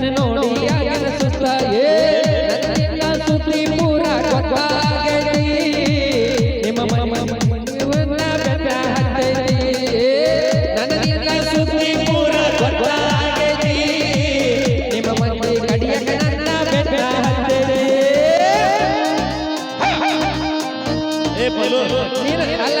ನಿನ್ನ ನೋಡಿ ಆಗಿನ ಸುತ್ತ ಏನಿಲ್ಲ ಸುದ್ದಿ ಪೂರ ಗೊತ್ತಾಗೈತಿ ನಿಮ್ಮ ಮನೆ ನನ್ನಿಂದ ಸುದ್ದಿ ಪೂರ ಗೊತ್ತಾಗೈತಿ ನಿಮ್ಮ ಮನೆ ಕಡಿಯ ನನ್ನ ಬೆಟ್ಟ ಹತ್ತೈತಿ ಅಲ್ಲ.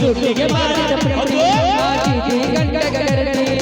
ದುಡ್ಡಿಗೆ ಮಾಡಿದ ಪ್ರೀತಿ ಆ ಚೀಟಿ